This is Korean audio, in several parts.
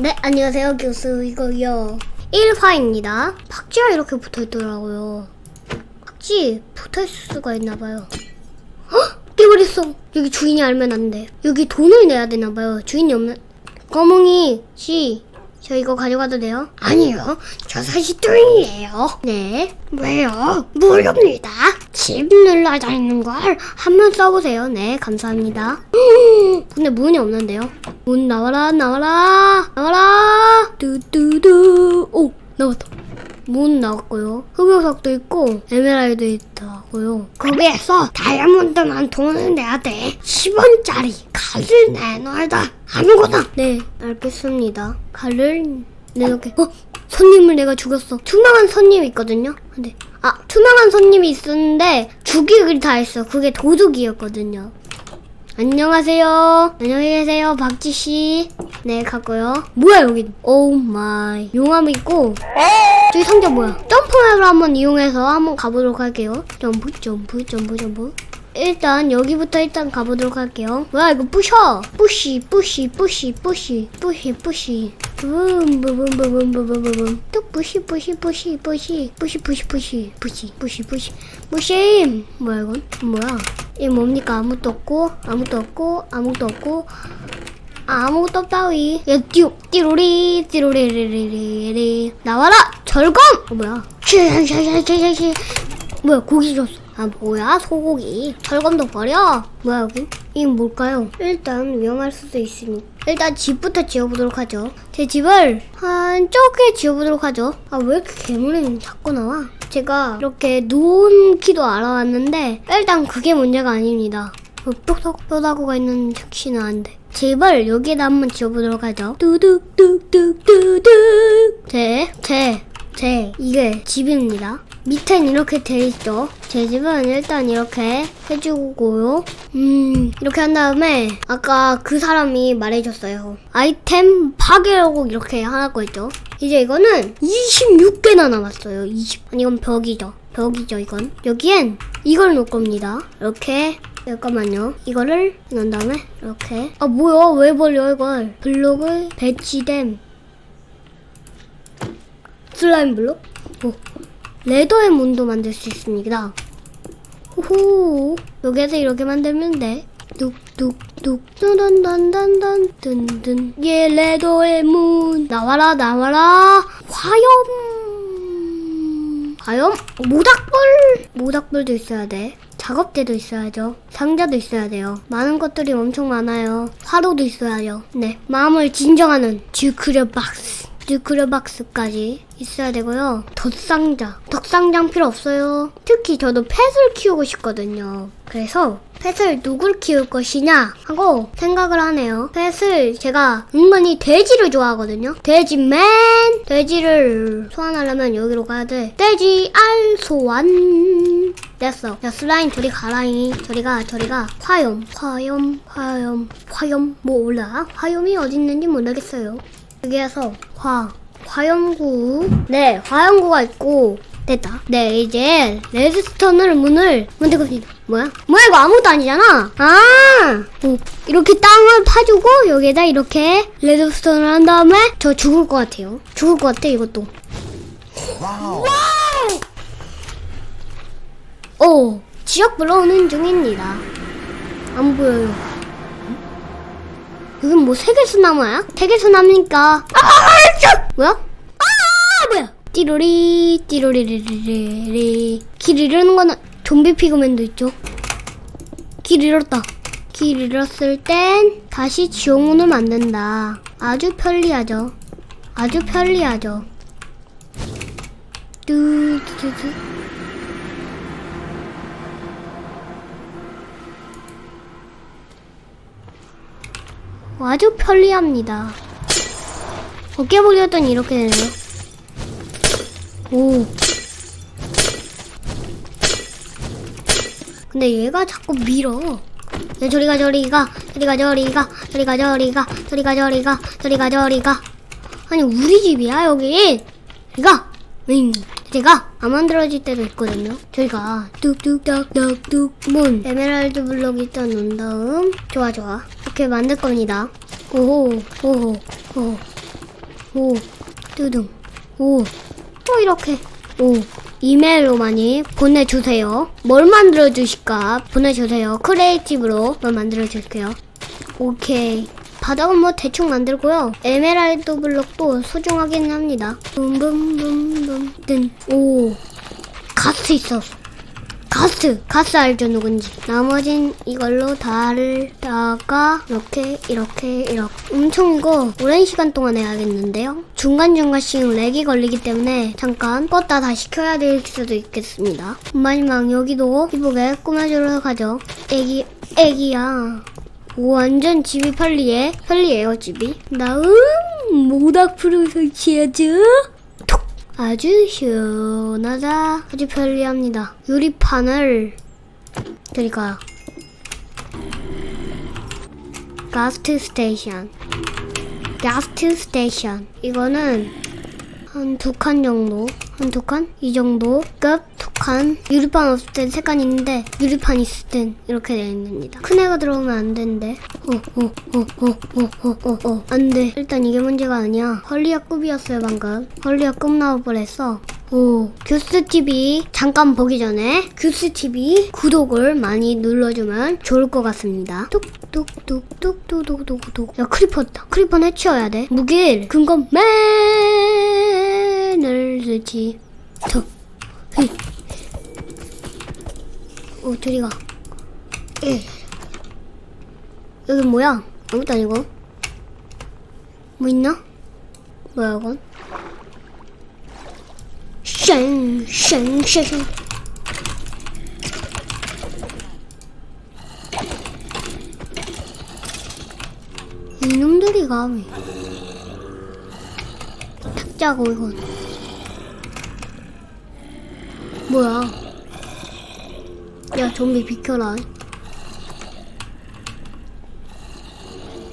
네, 안녕하세요, 교수. 이거요. 1화입니다. 박쥐가 이렇게 붙어 있더라고요. 박쥐 붙어 있을 수가 있나 봐요. 헉! 깨버렸어. 여기 주인이 알면 안 돼. 여기 돈을 내야 되나 봐요. 주인이 없는. 거몽이 씨, 저 이거 가져가도 돼요? 아니요. 저 사실 뚱이에요. 네. 왜요? 모릅니다. 집 눌러 다니는 걸 한번 써보세요. 네, 감사합니다. 근데 문이 없는데요? 문 나와라, 나와라, 나와라. 뚜뚜뚜. 오, 나왔다. 문 나왔고요. 흑요석도 있고 에메랄드 있다고요. 거기에서 다이아몬드만 돈을 내야 돼. 10원짜리 칼을 내놔다. 아무거나. 네, 알겠습니다. 칼을 내놓게. 어? 손님을 내가 죽였어. 투명한 손님이 있거든요. 근데 아 투명한 손님이 있었는데 죽이기를 다 했어. 그게 도둑이었거든요. 안녕하세요. 안녕히 계세요, 박지 씨. 네, 갔고요. 뭐야 여기? 오 마이. 용암 있고. 저기 상자 뭐야? 점프맵을 한번 이용해서 한번 가보도록 할게요. 점프, 점프, 점프, 점프. 일단 여기부터 일단 가보도록 할게요. 뭐야 이거 부셔. 뿌시, 뿌시, 뿌시, 뿌시, 뿌시, 뿌시. 붐붐붐붐붐붐붐붐. 또 뿌시, 뿌시, 뿌시, 뿌시, 뿌시, 뿌시, 뿌시, 뿌시, 뿌시, 뿌시, 뿌시. 뭐야 이건? 뭐야? 이 뭡니까? 아무것도 없고, 아무것도 없고, 아무것도 없고. 아무것도 없다위. 야, 띠, 띠로리, 띠로리리리리. 나와라! 절검! 어, 뭐야? 쉐쉐쉐쉐쉐. 뭐야, 고기 줬어. 아, 뭐야, 소고기. 절검도 버려? 뭐야, 여기? 이건 뭘까요? 일단 위험할 수도 있으니. 일단 집부터 지어보도록 하죠. 제 집을 한쪽에 지어보도록 하죠. 아, 왜 이렇게 괴물이 자꾸 나와? 제가 이렇게 놓기도 알아왔는데, 일단 그게 문제가 아닙니다. 어, 똑똑똑하고가 있는 즉시는 안 돼. 집을 여기에다 한번 지어보도록 하죠. 뚜둑뚜둑뚜둑. 제, 제, 제, 이게 집입니다. 밑엔 이렇게 돼 있죠. 제 집은 일단 이렇게 해주고요. 음, 이렇게 한 다음에 아까 그 사람이 말해줬어요. 아이템 파괴라고 이렇게 하고 있죠. 이제 이거는 26개나 남았어요. 20. 아니, 이건 벽이죠. 벽이죠, 이건. 여기엔 이걸 놓을 겁니다. 이렇게. 잠깐만요. 이거를 넣은 다음에 이렇게. 아, 뭐야? 왜 벌려, 이걸? 블록을 배치됨. 슬라임 블록? 오. 레더의 문도 만들 수 있습니다. 호호. 여기에서 이렇게 만들면 돼. 뚝뚝뚝 뚜던던던던 든든 예 레더의 문 나와라 나와라 화염 화염 모닥불 모닥불도 있어야 돼 작업대도 있어야죠. 상자도 있어야 돼요. 많은 것들이 엄청 많아요. 화로도 있어야죠. 네 마음을 진정하는 듀크려 박스 듀크려 박스까지 있어야 되고요. 덧상자 덧상장 필요 없어요. 특히 저도 펫을 키우고 싶거든요. 그래서 펫을 누굴 키울 것이냐 하고 생각을 하네요. 펫을 제가 은근히 돼지를 좋아하거든요. 돼지맨! 돼지를 소환하려면 여기로 가야 돼. 돼지 알 소환! 됐어. 야, 슬라임 저리 가라잉. 저리 가, 저리 가. 화염, 화염, 화염, 화염. 뭐 올라? 화염이 어디 있는지 모르겠어요. 여기에서 화, 화염구. 네, 화염구가 있고, 됐다. 네, 이제 레드스톤을 문을 있습니다. 뭐야? 뭐야 이거 아무것도 아니잖아. 아, 오, 이렇게 땅을 파주고 여기에다 이렇게 레드스톤을 한 다음에 저 죽을 것 같아요. 죽을 것 같아 이것도. 와우. 오, 지역 불러 오는 중입니다. 안 보여요. 이건 뭐 세계수 나무야? 세계수 나무니까. 아, 저! 뭐야? 아, 뭐야? 띠로리 띠로리리리리. 길 잃는 거는 좀비 피그맨도 있죠. 길 잃었다. 길 잃었을 땐 다시 지옥문을 만든다. 아주 편리하죠. 아주 편리하죠. 뚜뚜뚜 아주 편리합니다. 어깨 보렸더니 이렇게 되네요 오. 근데 얘가 자꾸 밀어. 야, 저리 가 저리 가 저리 가 저리 가 저리 가 저리 가 저리 가 저리 가 저리 가 저리 가. 아니 우리 집이야 여기. 저리 가 응. 제가 안 만들어질 때도 있거든요. 저희가 뚝뚝딱딱뚝 문 에메랄드 블록 일단 놓은 다음. 좋아 좋아. 이렇게 만들 겁니다. 오호 오호 오호. 오, 뚜둥, 오, 또 이렇게, 오, 이메일로 많이 보내주세요. 뭘 만들어 주실까? 보내주세요. 크리에이티브로 뭘 만들어 줄게요. 오케이. 바닥은 뭐 대충 만들고요. 에메랄드 블록도 소중하긴 합니다. 붐붐붐붐 뜬. 오, 가스 있었어. 가스! 가스 알죠 누군지? 나머진 이걸로 달다가 이렇게 이렇게 이렇게. 엄청 이거 오랜 시간 동안 해야겠는데요? 중간중간씩 렉이 걸리기 때문에 잠깐 껐다 다시 켜야 될 수도 있겠습니다. 마지막 여기도 이쁘게 꾸며주러 가죠. 애기 애기야. 오 완전 집이 편리해. 편리해요 집이. 다음 모닥불을 설치하죠. 톡 아주 시원하다. 아주 편리합니다. 유리판을 드릴까요. 가스트 스테이션 가스트 스테이션 이거는 한 두 칸 정도 한 두 칸? 이 정도 급두 칸 유리판 없을 땐 세칸 있는데 유리판 있을 땐 이렇게 되어 있습니다 큰 애가 들어오면 안 되는데 어어어어어어어 안돼 일단 이게 문제가 아니야 헐리아급이었어요 방금 헐리아급 나올 뻔했어 오, 교스TV 잠깐 보기 전에 교스TV 구독을 많이 눌러주면 좋을 것 같습니다. 뚝뚝뚝뚝뚝뚝뚝뚝. 야 크리퍼다. 크리퍼는 해치워야 돼. 무길 근검 맨 저. 휘. 오 저리가. 예. 여기 뭐야? 아무것도 아니고. 뭐 있나? 뭐야 이건? 쉥, 쉥, 쉥. 이놈들이 감히 탁자고 이건 뭐야? 야 좀비 비켜라.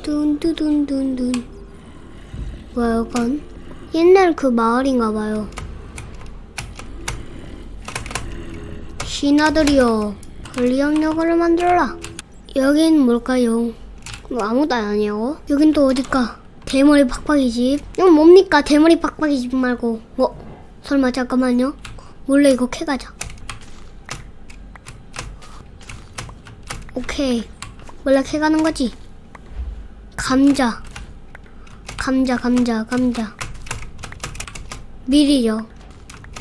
둔두둔둔둔. 뭐야 이건? 옛날 그 마을인가 봐요. 신하들이여 권리영역을 만들어라. 여긴 뭘까요? 뭐 아무도 아니고? 여긴 또 어딜까? 대머리 팍팍이 집? 이건 뭡니까? 대머리 팍팍이 집 말고. 뭐 설마 잠깐만요 몰래 이거 캐가자. 오케이. 몰래 캐가는 거지? 감자. 감자 감자 감자. 밀이죠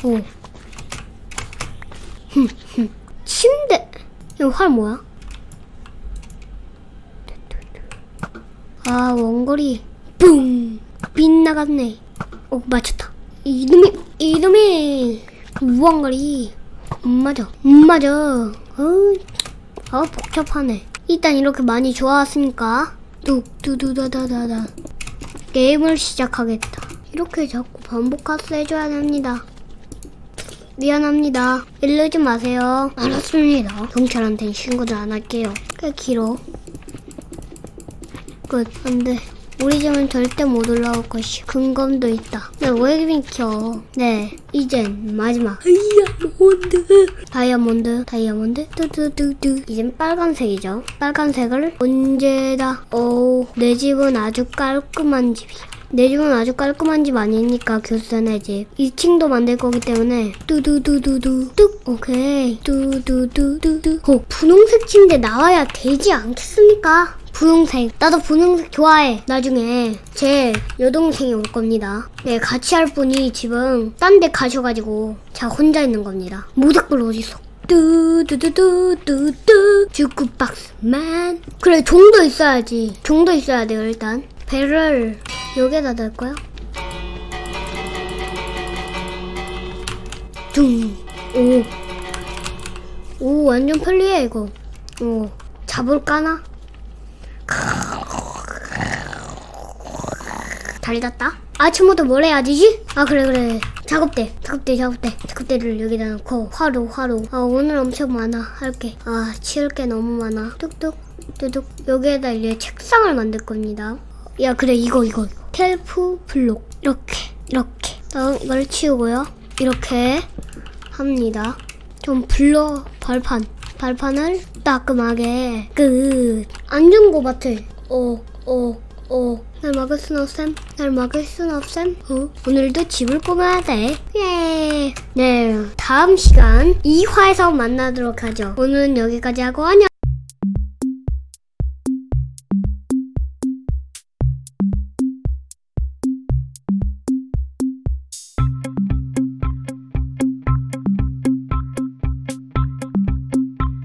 오. 침대. 이거 활 뭐야? 아 원거리. 뿡. 빗나갔네. 어 맞췄다. 이놈이 이놈이 무한거리 음 맞아 음 맞아 어, 아 복잡하네 일단 이렇게 많이 좋아왔으니까 뚝두두다다다다 게임을 시작하겠다 이렇게 자꾸 반복하스 해줘야 됩니다 미안합니다. 이러지 마세요. 알았습니다. 경찰한텐 신고도 안 할게요. 꽤 길어. 끝. 안 돼. 우리 집은 절대 못 올라올 것이. 근검도 있다. 네, 왜 비켜? 네, 이젠 마지막. 다이아몬드. 다이아몬드. 다이아몬드. 뚜뚜뚜뚜. 이젠 빨간색이죠. 빨간색을 언제다. 오, 내 집은 아주 깔끔한 집이야. 내 집은 아주 깔끔한 집 아니니까 교수네 집 2층도 만들 거기 때문에 뚜두두두두 뚝 오케이 뚜두두두두 어 분홍색 침대 나와야 되지 않겠습니까? 분홍색 나도 분홍색 좋아해 나중에 제 여동생이 올 겁니다 네 같이 할 분이 지금 딴 데 가셔가지고 자 혼자 있는 겁니다 모닥불 어딨어 뚜두두두두두 주쿠박스맨 그래 종도 있어야지 종도 있어야 돼요 일단 배를 여기에다 넣을까요? 둥. 오. 오, 완전 편리해, 이거. 오. 잡을까나? 달렸다. 아침부터 뭘 해야 되지? 아, 그래, 그래. 작업대, 작업대, 작업대, 작업대를 여기다 놓고, 화로, 화로. 아, 오늘 엄청 많아. 할게. 아, 치울 게 너무 많아. 뚝뚝, 뚝뚝. 여기에다 이제 책상을 만들 겁니다. 야 그래 이거 이거 텔프 블록 이렇게 이렇게 다음 이걸 치우고요 이렇게 합니다 좀 블러 발판 발판을 따끔하게 끝 안전 거 같아 어어어 날 막을 순 없음. 날 막을 순 없음. 어? 오늘도 집을 꾸며야 돼. 예. 네. 다음 시간 2화에서 만나도록 하죠. 오늘은 여기까지 하고 안녕.